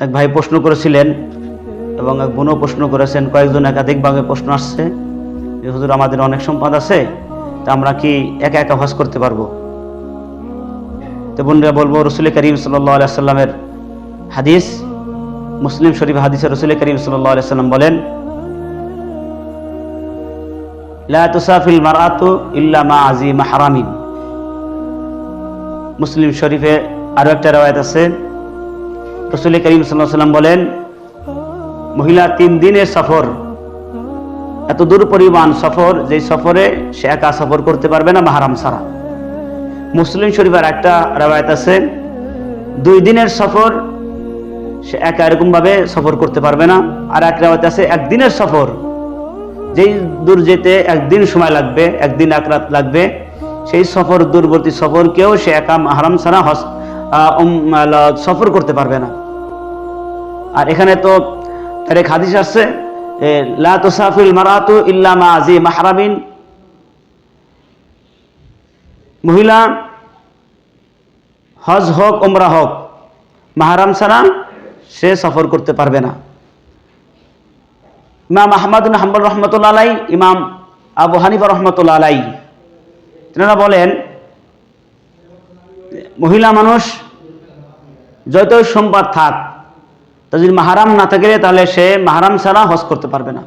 এক ভাই প্রশ্ন করেছিলেন এবং এক বোনও প্রশ্ন করেছেন, কয়েকজন একাধিকভাবে প্রশ্ন আসছে যে, হুজুর, আমাদের অনেক সম্পদ আছে, তা আমরা কি একা একা হজ করতে পারব? তো বোনরা বলব, রসুল করিম সাল্লামের হাদিস, মুসলিম শরীফ হাদিসে রসুল করিম সাল্লাহ সাল্লাম বলেন ইল্লা মা আজি মুসলিম শরীফে আরও একটা রায়ত আছে রসুল করিম সাল্লাম বলেন, মহিলা তিন দিনের সফর, এত দূর পরিমাণ সফর, যে সফরে সে একা সফর করতে পারবে না মাহারাম সারা মুসলিম শরীফের একটা রায়ত আছে, দুই দিনের সফর সে একা এরকম ভাবে সফর করতে পারবে না। আর এক রায়ত আছে একদিনের সফর, যেই দূর যেতে একদিন সময় লাগবে, একদিন এক রাত লাগবে, সেই সফর, দূরবর্তী সফরকেও সে একা হারাম সারা হস সফর করতে পারবে না। আর এখানে তো এক হাদিস আসছে মারাতু আজি মহিলা হজ হোক ওমরা হোক, মাহারাম ছাড়া সে সফর করতে পারবে না। ইমাম আহমদ হাম্বল রহমতুল্লা আলাই ইমাম আবু হানিফা রহমতুল্লা আলাই তেনারা বলেন মহিলা মানুষ যত সম্পদ থাক তা যদি মাহারাম না থাকে তাহলে সে মাহারাম ছাড়া হজ করতে পারবে না।